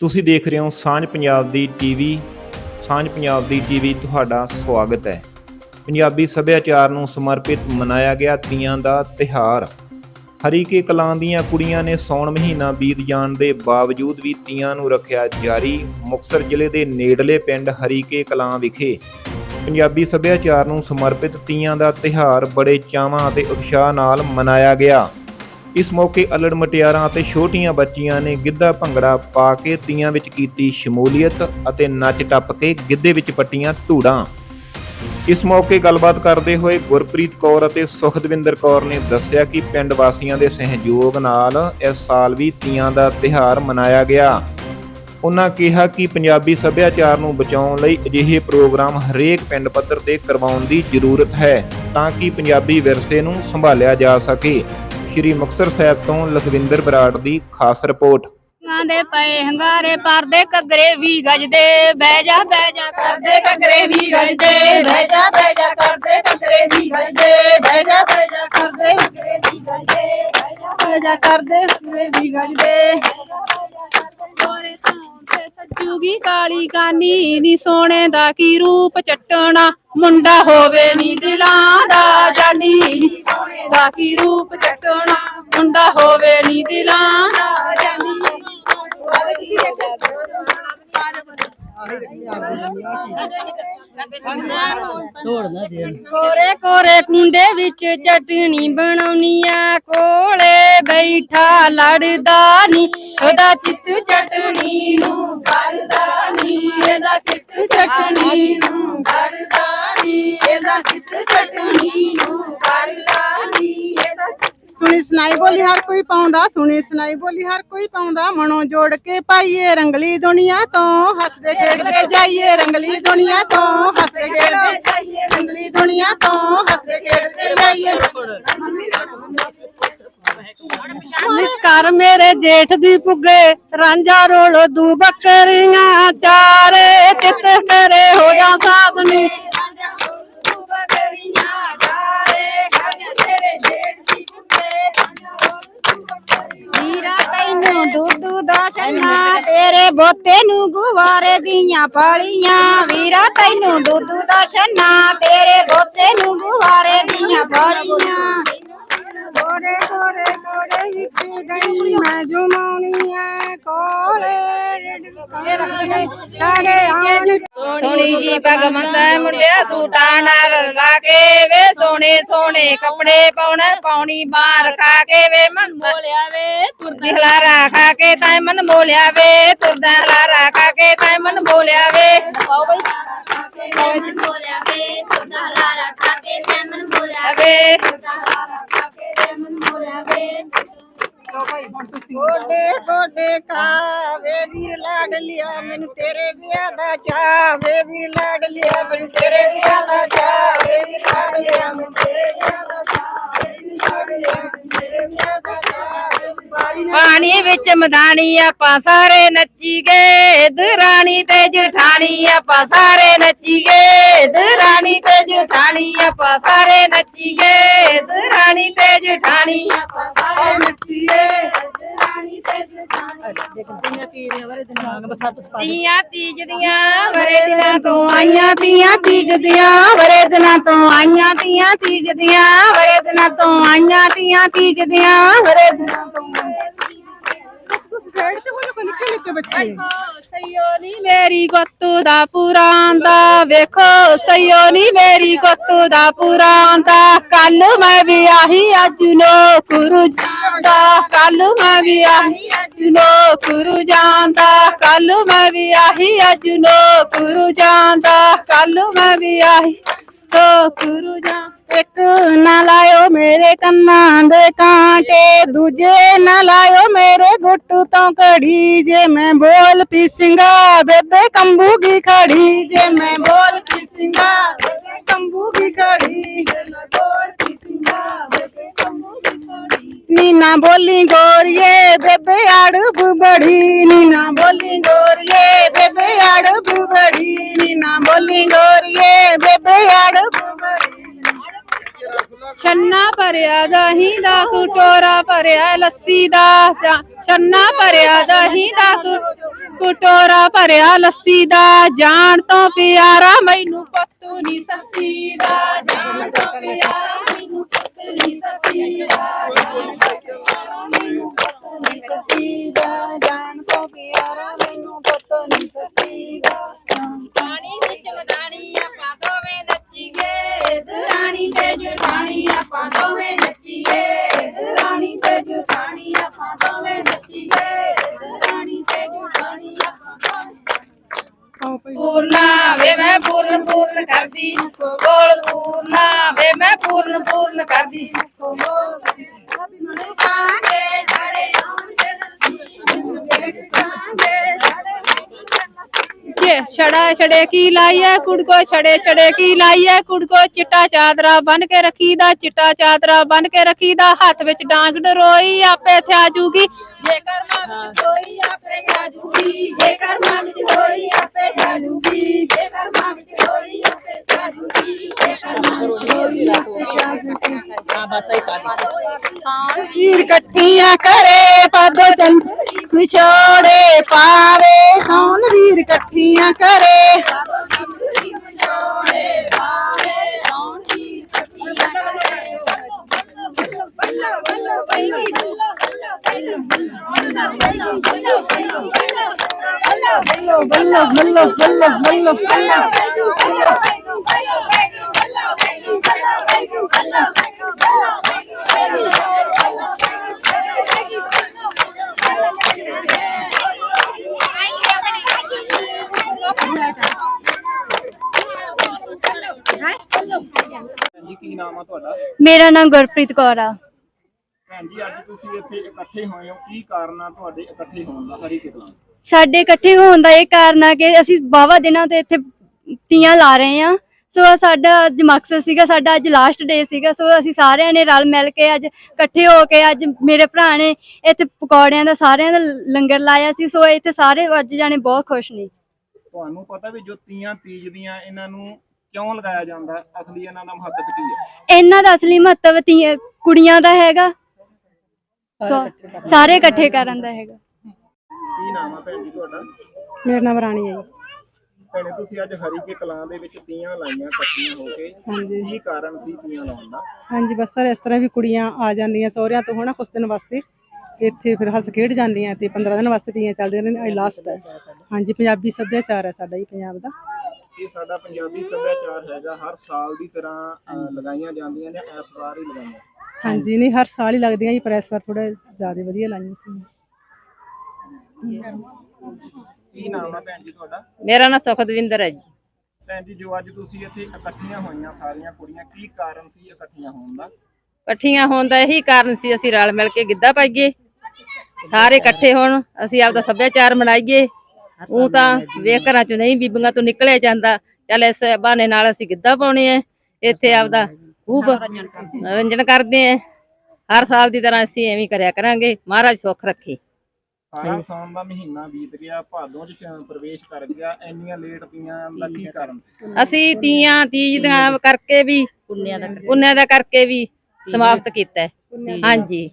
ਤੁਸੀਂ ਦੇਖ ਰਹੇ ਹੋ ਸਾਂਝ ਪੰਜਾਬ ਦੀ ਟੀਵੀ। ਸਾਂਝ ਪੰਜਾਬ ਦੀ ਟੀਵੀ ਤੁਹਾਡਾ ਸਵਾਗਤ ਹੈ। ਪੰਜਾਬੀ ਸੱਭਿਆਚਾਰ ਨੂੰ ਸਮਰਪਿਤ ਮਨਾਇਆ ਗਿਆ ਤੀਆਂ ਦਾ ਤਿਹਾਰ ਹਰੀਕੇ ਕਲਾਂ ਦੀਆਂ ਕੁੜੀਆਂ ਨੇ ਸੌਣ ਮਹੀਨਾ ਬੀਤ ਜਾਣ ਦੇ ਬਾਵਜੂਦ ਵੀ ਤੀਆਂ ਨੂੰ ਰੱਖਿਆ ਜਾਰੀ ਮੁਕਤਸਰ ਜ਼ਿਲ੍ਹੇ ਦੇ ਨੇੜਲੇ ਪਿੰਡ ਹਰੀਕੇ ਕਲਾਂ ਵਿਖੇ। ਪੰਜਾਬੀ ਸੱਭਿਆਚਾਰ ਨੂੰ ਸਮਰਪਿਤ ਤੀਆਂ ਦਾ ਤਿਹਾਰ ਬੜੇ ਚਾਵਾਂ ਅਤੇ ਉਤਸ਼ਾਹ ਨਾਲ ਮਨਾਇਆ ਗਿਆ। ਇਸ ਮੌਕੇ ਅਲੜ ਮਟਿਆਰਾਂ ਅਤੇ ਛੋਟੀਆਂ ਬੱਚੀਆਂ ਨੇ ਗਿੱਧਾ ਭੰਗੜਾ ਪਾ ਕੇ ਤੀਆਂ ਵਿੱਚ ਕੀਤੀ ਸ਼ਮੂਲੀਅਤ ਅਤੇ ਨੱਚ ਟੱਪ ਕੇ ਗਿੱਧੇ ਵਿੱਚ ਪੱਟੀਆਂ ਧੂੜਾਂ। ਇਸ ਮੌਕੇ ਗੱਲਬਾਤ ਕਰਦੇ ਹੋਏ ਗੁਰਪ੍ਰੀਤ ਕੌਰ ਅਤੇ ਸੁਖਦਵਿੰਦਰ ਕੌਰ ਨੇ ਦੱਸਿਆ ਕਿ ਪਿੰਡ ਵਾਸੀਆਂ ਦੇ ਸਹਿਯੋਗ ਨਾਲ ਇਸ ਸਾਲ ਵੀ ਤੀਆਂ ਦਾ ਤਿਹਾਰ ਮਨਾਇਆ ਗਿਆ। ਉਹਨਾਂ ਕਿਹਾ ਕਿ ਪੰਜਾਬੀ ਸੱਭਿਆਚਾਰ ਨੂੰ ਬਚਾਉਣ ਲਈ ਅਜਿਹੇ ਪ੍ਰੋਗਰਾਮ ਹਰੇਕ ਪਿੰਡ ਪੱਧਰ ਤੇ ਕਰਵਾਉਣ ਦੀ ਜ਼ਰੂਰਤ ਹੈ ਤਾਂ ਕਿ ਪੰਜਾਬੀ ਵਿਰਸੇ ਨੂੰ ਸੰਭਾਲਿਆ ਜਾ ਸਕੇ। ਸ਼੍ਰੀ ਮੁਕਤਸਰ ਸਾਹਿਬ ਤੋਂ ਲਖਵਿੰਦਰ ਬਰਾੜ ਦੀ ਖਾਸ ਰਿਪੋਰਟ। ਆਂ ਦੇ ਪਏ ਹੰਗਾਰੇ ਪਰਦੇ ਘੱਗਰੇ ਵੀ ਗੱਜਦੇ ਬਹਿ ਜਾ ਬਹਿ ਜਾ ਕਰਦੇ ਘੱਗਰੇ ਵੀ ਗੱਜਦੇ ਬਹਿ ਜਾ ਬਹਿ ਜਾ ਕਰਦੇ ਘੱਗਰੇ ਵੀ ਗੱਜਦੇ ਬਹਿ ਜਾ ਬਹਿ ਜਾ ਕਰਦੇ ਘੱਗਰੇ ਵੀ ਗੱਜਦੇ ਬਹਿ ਜਾ ਕਰਦੇ ਘੱਗਰੇ ਵੀ ਗੱਜਦੇ। ਗੋਰੇ ਤੋਂ ਤੇ ਸੱਜੂਗੀ ਕਾਲੀ ਕਾਨੀ ਨੀ ਸੋਹਣੇ ਦਾ ਕੀ ਰੂਪ ਚੱਟਣਾ ਮੁੰਡਾ ਹੋਵੇ ਨੀ ਦਿਲਾਂ ਦਾ ਜਾਨੀ ਨੀ ਸੋਹਣੇ ਦਾ ਕੀ ਰੂਪ ਚੱਟਣਾ। ਕੋਰੇ ਕੋਰੇ ਕੁੰਡੇ ਵਿੱਚ ਚਟਣੀ ਬਣਾਉਣੀ ਆ, ਕੋਲੇ ਬੈਠਾ ਲੜਦਾ ਨੀ, ਉਹਦਾ ਚਿੱਤ ਚਟਣੀ ਨੂੰ ਕਰਦਾ ਨੀ, ਇਹਦਾ ਚਿੱਤ ਚਟਣੀ ਨੂੰ ਕਰਦਾ ਨੀ, ਇਹਦਾ ਚਿੱਤ ਚਟਣੀ ਨੂੰ ਕਰਦਾ ਨੀ। ਸੁਣੀ ਸੁਣਾਈ ਬੋਲੀ ਹਰ ਕੋਈ ਪਾਉਂਦਾ, ਸੁਣੀ ਸੁਣਾਈ ਬੋਲੀ ਹਰ ਕੋਈ ਪਾਉਂਦਾ। ਮਨੋਂ ਜੋੜ ਕੇ ਪਾਈਏ ਰੰਗਲੀ ਦੁਨੀਆ ਤੋਂ, ਹੱਸਦੇ ਖੇਡਦੇ ਜਾਈਏ ਰੰਗਲੀ ਦੁਨੀਆ ਤੋਂ, ਹੱਸਦੇ ਖੇਡਦੇ ਜਾਈਏ ਰੰਗਲੀ ਦੁਨੀਆ ਤੋਂ, ਹੱਸਦੇ ਖੇਡਦੇ ਜਾਈਏ। ਕਰ ਮੇਰੇ ਜੇਠ ਦੀ ਪੁੱਗੇ, ਰਾਂਝਾ ਰੋਲੋ ਦੂ ਬੱਕਰੀਆਂ ਚਾਰੇ, ਚਿੱਤ ਕਰੇ ਹੋ ਜਾ ਸਾਧਨੀ। ਤੈਨੂੰ ਦੁੱਧ ਦਾ ਛੰਨਾ ਤੇਰੇ ਬੋਤੇ ਨੂੰ ਗੁਵਾਰੇ ਦੀਆਂ ਪਾਲੀਆਂ। ਵੀਰਾ ਤੈਨੂੰ ਦੁੱਧ ਦਾ ਛੰਨਾ ਤੇਰੇ ਬੋਤੇ ਨੂੰ ਗੁਵਾਰੇ ਦੀਆਂ ਪਾਲੀਆਂ। ਗੋਰੇ ਗੋਰੇ ਗੋਰੇ ਵਿੱਚ ਗਈ ਮੈਂ ਆਣ ਸੋਹਣੀ ਜੀ ਪੱਗ ਮੰਦਾ ਮੁੰਡਿਆ ਸੂਟਾਂ ਨਾਲ ਰੰਗਾ ਕੇ ਵੇ ਸੋਹਣੇ ਸੋਹਣੇ ਕੱਪੜੇ ਪਾਉਣਾ ਪਾਉਣੀ ਬਾਹਰ ਖਾ ਕੇ ਵੇ ਮਨ ਬੋਲਿਆ ਵੇ ਤੁਰਦੀ ਹਲਾਰਾ ਖਾ ਕੇ ਤਾਂ ਮਨ ਬੋਲਿਆ ਵੇ ਤੁਰਦਾ ਹਲਾਰਾ ਖਾ ਕੇ ਤਾਂ ਮਨ ਬੋਲਿਆ ਵੇ। ਪਾਓ ਬਈ। ਬੋਲਿਆ ਵੇ ਤੁਰਦਾ ਲਾਰਾ ਖਾ ਕੇ ਤੇ ਮਨ ਬੋਲਿਆ ਵੇ ਬੋਲਿਆ ਵੇ। ਗੋਡੇ ਗੋਡੇ ਕਾ ਵੇ ਵੀਰ ਲਾਡ ਲਿਆ ਮੈਨੂੰ ਤੇਰੇ ਵਿਆਹ ਦਾ ਚਾ ਵੇ ਵੀਰ ਲਾਡ ਲਿਆ ਮੈਨੂੰ ਤੇਰੇ ਵਿਆਹ ਦਾ ਵੀਰ ਲਿਆ ਮੈਨੂੰ ਤੇਰੇ ਵਿਆਹ ਵੀਰ ਲਿਆ ਵਿਆਹ ਪਾਣੀ ਵਿੱਚ ਮਦਾਨੀ ਆਪਾਂ ਸਾਰੇ ਨੱਚੀ ਗਏ ਦਰਾਣੀ ਤੇ ਜਠਾਣੀ ਆਪਾਂ ਸਾਰੇ ਨੱਚੀ ਗਏ ਦਰਾਣੀ ਤੇ ਜਠਾਣੀ ਆਪਾਂ ਸਾਰੇ ਨੱਚੀ ਗਏ ਦਰਾਣੀ ਤੇ ਜਠਾਣੀ ਆਪਾਂ ਸਾਰੇ ਤੀਆਂ ਤੀਜ ਦੀਆਂ ਬੜੇ ਦਿਨਾਂ ਤੋਂ ਆਈਆਂ ਤੀਆਂ ਤੀਜ ਦੀਆਂ ਬੜੇ ਦਿਨਾਂ ਤੋਂ ਆਈਆਂ ਤੀਆਂ ਤੀਜ ਦੀਆਂ ਬੜੇ ਦਿਨਾਂ ਤੋਂ ਆਈਆਂ ਤੀਆਂ ਤੀਜ ਦੀਆਂ ਬੜੇ ਦਿਨਾਂ ਤੋਂ ਖੇਡਦੇ ਹੋ ਲੋਕ ਨਿੱਕੇ ਨਿੱਕੇ ਬੱਚੇ। ਸਈਓ ਨੀ ਮੇਰੀ ਗੁੱਤ ਦਾ ਪੁਰਾਂਦਾ ਵੇਖੋ ਸਈਓ ਨੀ ਮੇਰੀ ਗੁੱਤ ਦਾ ਪੁਰਾਣ ਦਾ। ਕੱਲ ਮੈਂ ਵੀ ਆਹੀ ਅੱਜ ਨੌਕਰੂ ਜਾਂਦਾ। ਕੱਲ ਮੈਂ ਵੀ ਆਹੀ ਅੱਜ ਨੌਕਰੂ ਜਾਂਦਾ। ਕੱਲ ਮੈਂ ਵੀ ਆਹੀ ਅੱਜ ਨੌਕਰੂ ਜਾਂਦਾ। ਕੱਲ ਮੈਂ ਵੀ ਆਹੀ ਨੌਕਰੂ ਜਾ ਇੱਕ ਨਾ ਲਾਇਓ ਮੇਰੇ ਕੰਨਾਂ ਦੇ ਕਾਂਟੇ ਦੂਜੇ ਨਾ ਲਾਇਓ ਮੇਰੇ ਗੁੱਟ ਤੋਂ ਕੜੀ ਜੇ ਮੈਂ ਬੋਲ ਪੀ ਸਿੰਘਾ ਬੇਬੇ ਕੰਬੂਗੀ ਖੜੀ ਜੇ ਮੈਂ ਬੋਲ ਪੀ ਸਿੰਘਾ ਬੇਬੇ ਕੰਬੂਗੀ ਖੜੀ ਜੇ ਮੈਂ ਬੋਲ ਪੀ ਸਿੰਘਾ ਬੇਬੇ ਕੰਬੂਗੀ ਖੜੀ ਨੀਨਾ ਬੋਲੀ ਗੋਰੀਏ ਬੇਬੇ ਅੜਬ ਬੜੀ ਨੀਨਾ ਬੋਲੀ ਗੋਰੀਏ ਬੇਬੇ ਅੜਬ ਬੜੀ ਨੀਨਾ ਬੋਲੀ ਗੋਰੀਏ ਬੇਬੇ ਅੜਬ ਬੜੀ ਛੰਨਾ ਭਰਿਆ ਦਹੀਂ ਦਾ ਕਟੋਰਾ ਭਰਿਆ ਲੱਸੀ ਦਾ ਛੰਨਾ ਭਰਿਆ ਦਹੀਂ ਦਾ ਕੁ- ਕਟੋਰਾ ਭਰਿਆ ਲੱਸੀ ਦਾ, ਜਾਣ ਤੋਂ ਪਿਆਰਾ ਮੈਨੂੰ ਪੱਤੂ ਨੀ ਸੱਸੀ ਦਾ, ਜਾਣ ਤੋਂ ਪਿਆਰਾ ਮੈਨੂੰ ਪੱਤੂ ਨੀ ਸੱਸੀ ਦਾ। ਪੂਰਨ ਕਰਦੀ, ਗੋਲ ਪੂਰਨਾ ਵੇ ਮੈਂ ਪੂਰਨ ਪੂਰਨ ਕਰਦੀ। ਛੜਾ ਛੜੇ ਕੀ ਲਾਈਐ, ਕੁੜਕੋ ਛੜੇ ਛੜੇ ਕੀ ਲਾਈਐ, ਕੁੜਕੋ ਚਿੱਟਾ ਚਾਦਰਾ ਬਨ ਕੇ ਰੱਖੀਦਾ, ਚਿੱਟਾ ਚਾਦਰਾ ਬਨ ਕੇ ਰੱਖੀਦਾ, ਹੱਥ ਵਿੱਚ ਡਾਂਗ ਡਰੋਈ ਆਪੇ ਥਿਆ ਜੂਗੀ। ਜੇਕਰ ਮਾਂ ਵਿੱਚ ਹੋਈ ਆਪੇ ਜਾਜੂਗੀ ਜੇਕਰ ਮਾਂ ਵਿੱਚ ਹੋਈ ਵੀਰ ਇਕੱਠੀਆਂ ਕਰੇ ਪਾਦੋ ਚੰਦ ਵਿਛੋੜੇ ਪਾਵੇ ਸੋਨ ਵੀਰ ਇਕੱਠੀਆਂ ਕਰੇ ਬੱਲੋ ਬੱਲੋ ਬੱਲੋ ਬੱਲੋ ਕੀ ਨਾਮ ਆ ਤੁਹਾਡਾ? ਮੇਰਾ ਨਾਮ ਗੁਰਪ੍ਰੀਤ ਕੌਰ ਆ। ਭੈਣ ਜੀ ਅੱਜ ਤੁਸੀਂ ਇੱਥੇ ਇਕੱਠੇ ਹੋਏ ਹੋ। ਕੀ ਕਾਰਨ ਆ ਤੁਹਾਡੇ ਇਕੱਠੇ ਹੋਣ ਦਾ ਹਰੀ ਕਿਤਨਾ ਸਾਡੇ ਇਕੱਠੇ ਹੋਣ ਦਾ ਇਹ ਕਾਰਨ ਆ ਕਿ ਅਸੀਂ ਬਾਵਾ ਦਿਨਾਂ ਤੋਂ ਇੱਥੇ ਤੀਆਂ ਲਾ ਰਹੇ ਆ ਸੋ ਸਾਡਾ ਅੱਜ ਮਕਸਦ ਸੀਗਾ ਸਾਡਾ ਅੱਜ ਲਾਸਟ ਡੇ ਸੀਗਾ। ਸੋ ਅਸੀਂ ਸਾਰਿਆਂ ਨੇ ਰਲ ਮਿਲ ਕੇ ਅੱਜ ਇਕੱਠੇ ਹੋ ਕੇ ਅੱਜ ਮੇਰੇ ਭਰਾ ਨੇ ਇੱਥੇ ਪਕੌੜਿਆਂ ਦਾ ਸਾਰਿਆਂ ਦਾ ਲੰਗਰ ਲਾਇਆ ਸੀ। ਸੋ ਇੱਥੇ ਸਾਰੇ ਅੱਜ ਜਾਣੇ ਬਹੁਤ ਖੁਸ਼ ਨੇ। ਤੁਹਾਨੂੰ ਪਤਾ ਵੀ ਜੋ ਤੀਆਂ ਤੀਜ ਦੀਆਂ ਇਹਨਾਂ ਨੂੰ ਕਿਉਂ ਲਗਾਇਆ ਜਾਂਦਾ ਹੈ? ਅਸਲੀ ਇਹਨਾਂ ਦਾ ਮਹੱਤਵ ਕੀ ਹੈ? ਇਹਨਾਂ ਦਾ ਅਸਲੀ ਮਹੱਤਵ ਤੀਆਂ ਕੁੜੀਆਂ ਦਾ ਹੈਗਾ। ਸੋ ਸਾਰੇ ਇਕੱਠੇ ਕਰਨ ਦਾ। ਹੈਗਾ। ਕੀ ਨਾਮ ਆ ਭੈਣ ਜੀ ਤੁਹਾਡਾ? ਮੇਰਾ ਨਾਮ ਰਾਣੀ ਹੈ ਜੀ। ਭੈਣੇ ਤੁਸੀਂ ਅੱਜ ਹਰੀ ਕੇ ਕਲਾਂ ਦੇ ਵਿੱਚ ਤੀਆਂ ਲਾਈਆਂ ਇਕੱਠੀਆਂ ਹੋ ਕੇ। ਹਾਂਜੀ। ਕੀ ਕਾਰਨ ਸੀ ਤੀਆਂ ਲਾਉਣ ਦਾ? ਹਾਂਜੀ ਬਸ ਸਰ ਇਸ ਤਰ੍ਹਾਂ ਵੀ ਕੁੜੀਆਂ ਆ ਜਾਂਦੀਆਂ ਸਹੁਰਿਆਂ ਤੋਂ ਹਨਾ ਕੁਝ ਦਿਨ ਵਾਸਤੇ। ਇੱਥੇ ਫਿਰ ਹੱਸ ਖੇਡ ਜਾਂਦੀਆਂ ਤੇ 15 ਦਿਨ ਵਾਸਤੇ ਤੀਆਂ ਚੱਲਦੀਆਂ ਨੇ ਇਹ ਲਾਸਟ ਹੈ। ਹਾਂਜੀ ਪੰਜਾਬੀ ਸੱਭਿਆਚਾਰ ਹੈ ਸਾਡਾ ਹੀ ਪੰਜਾਬ ਦਾ। ਇਹ ਸਾਡਾ ਪੰਜਾਬੀ ਸੱਭਿਆਚਾਰ ਹੈਗਾ ਹਰ ਸਾਲ ਦੀ ਤਰ੍ਹਾਂ ਅਹ, ਲਗਾਈਆਂ ਜਾਂਦੀਆਂ ਨੇ ਇਸ ਵਾਰ ਹੀ ਲਗਾਈਆਂ। ਹਾਂਜੀ ਨਹੀਂ ਹਰ ਸਾਲ ਹੀ ਲੱਗਦੀਆਂ ਜੀ ਪਰ ਇਸ ਵਾਰ ਥੋੜਾ ਜ਼ਿਆਦਾ ਵਧੀਆ ਲਾਈਆਂ ਸੀ। ਕੀ ਨਾਮ ਆ ਭੈਣ ਜੀ ਤੁਹਾਡਾ? ਮੇਰਾ ਨਾਮ ਸੁਖਦਵਿੰਦਰ ਹੈ ਜੀ। ਭੈਣ ਜੀ ਜੋ ਅੱਜ ਤੁਸੀਂ ਇੱਥੇ ਇਕੱਠੀਆਂ ਹੋਈਆਂ ਸਾਰੀਆਂ ਕੁੜੀਆਂ ਕੀ ਕਾਰਨ ਸੀ ਇਕੱਠੀਆਂ ਹੋਣ ਦਾ? ਇਕੱਠੀਆਂ ਹੋਣ ਦਾ ਇਹੀ ਕਾਰਨ ਸੀ ਅਸੀਂ ਰਲ ਮਿਲ ਕੇ ਗਿੱਧਾ ਪਾਈਏ। ਸਾਰੇ ਇਕੱਠੇ ਹੋਣ ਅਸੀਂ ਆਪਦਾ ਸੱਭਿਆਚਾਰ ਮਨਾਈਏ ਉਹ ਤਾਂ ਵੇਖ ਘਰਾਂ ਚੋਂ ਨਹੀਂ ਬੀਬੀਆਂ ਤੋਂ ਨਿਕਲਿਆ ਜਾਂਦਾ। ਚੱਲ ਇਸ ਬਹਾਨੇ ਨਾਲ ਅਸੀਂ ਗਿੱਧਾ ਪਾਉਣੇ ਆ। ਇੱਥੇ ਆਪਦਾ ਖੂਬ ਰੰਜਨ ਕਰਦੇ ਆ। ਹਰ ਸਾਲ ਦੀ ਤਰ੍ਹਾਂ ਅਸੀਂ ਐਵੇਂ ਕਰਿਆ ਕਰਾਂਗੇ। ਮਹਾਰਾਜ ਸੁੱਖ ਰੱਖੇ। ਸਾਰਾ ਦਾ ਮਹੀਨਾ ਬੀਤ ਗਿਆ ਭਾਦੋਂ ਚ ਪ੍ਰਵੇਸ਼ ਕਰ ਗਿਆ ਇੰਨੀਆਂ ਲੇਟ ਤੀਆਂ ਦਾ ਕੀ ਕਾਰਨ? ਅਸੀਂ ਤੀਆਂ ਤੀਜ ਦੀਆਂ ਕਰਕੇ ਵੀ ਪੁੰਨਿਆਂ ਦਾ ਦਾ ਕਰਕੇ ਵੀ ਸਮਾਪਤ ਕੀਤਾ। ਹਾਂਜੀ।